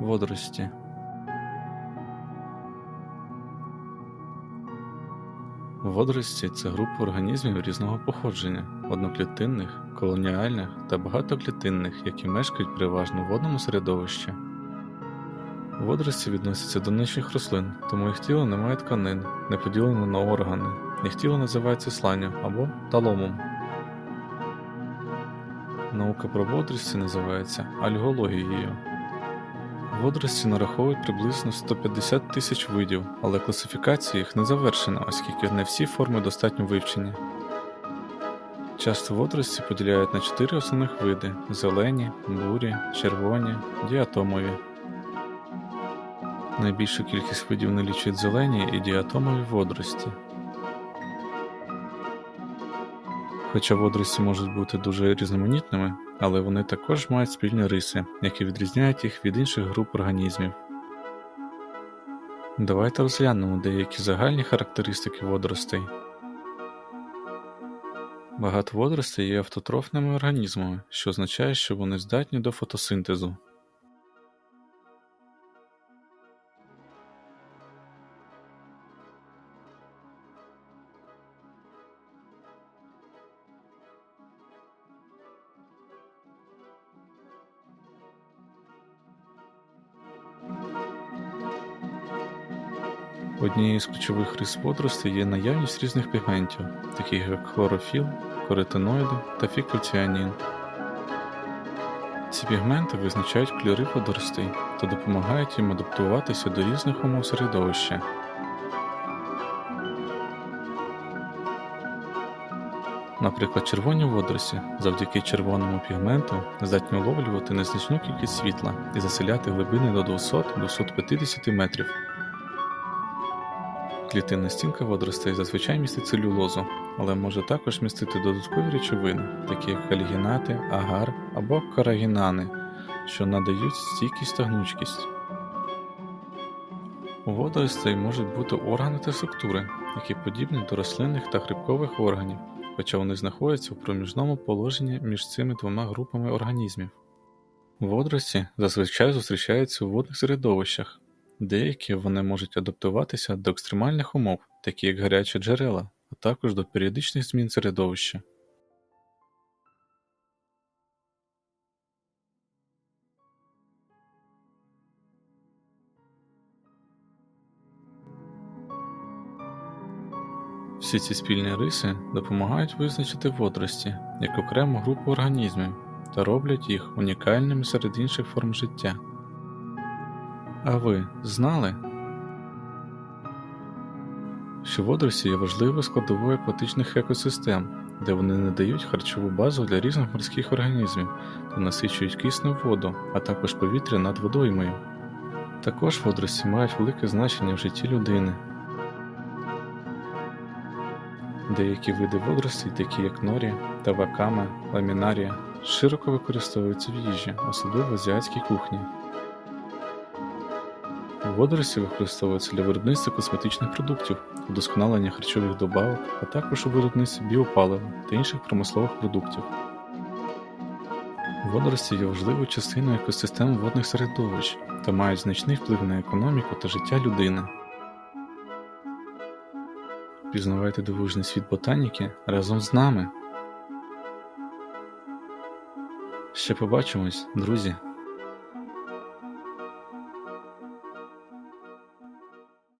Водорості Водорості це група організмів різного походження, одноклітинних, колоніальних та багатоклітинних, які мешкають переважно в водному середовищі. Водорості відносяться до нижчих рослин, тому їх тіло не має тканин, не поділено на органи. Їх тіло називається сланню або таломом. Наука про водорості називається альгологією. Водорості нараховують приблизно 150 тисяч видів, але класифікація їх не завершена, оскільки не всі форми достатньо вивчені. Часто водорості поділяють на чотири основних види: зелені, бурі, червоні, діатомові. Найбільшу кількість видів налічують зелені і діатомові водорості. Хоча водорості можуть бути дуже різноманітними, але вони також мають спільні риси, які відрізняють їх від інших груп організмів. Давайте розглянемо деякі загальні характеристики водоростей. Багато водоростей є автотрофними організмами, що означає, що вони здатні до фотосинтезу. Однією з ключових рис водоростей є наявність різних пігментів, таких як хлорофіл, каротиноїди та фікоціанін. Ці пігменти визначають кольори водоростей та допомагають їм адаптуватися до різних умов середовища. Наприклад, червоні водорості завдяки червоному пігменту здатні уловлювати незначну кількість світла і заселяти глибини до 200-250 метрів. Клітинна стінка водоростей зазвичай містить целюлозу, але може також містити додаткові речовини, такі як альгінати, агар або карагінани, що надають стійкість та гнучкість. У водоростей можуть бути органи та структури, які подібні до рослинних та грибкових органів, хоча вони знаходяться в проміжному положенні між цими двома групами організмів. Водорості зазвичай зустрічаються у водних середовищах. Деякі вони можуть адаптуватися до екстремальних умов, такі як гарячі джерела, а також до періодичних змін середовища. Всі ці спільні риси допомагають визначити водорості як окрему групу організмів та роблять їх унікальними серед інших форм життя. А ви знали, що водорості є важливою складовою акватичних екосистем, де вони надають харчову базу для різних морських організмів та насичують киснем воду, а також повітря над водоймою. Також водорості мають велике значення в житті людини. Деякі види водоростей, такі як норі, тавакама, ламінарія, широко використовуються в їжі, особливо в азіатській кухні. Водорості використовуються для виробництва косметичних продуктів, удосконалення харчових добавок, а також у виробництві біопалива та інших промислових продуктів. Водорості є важливою частиною екосистем водних середовищ та мають значний вплив на економіку та життя людини. Пізнавайте дивовижний світ ботаніки разом з нами. Ще побачимось, друзі!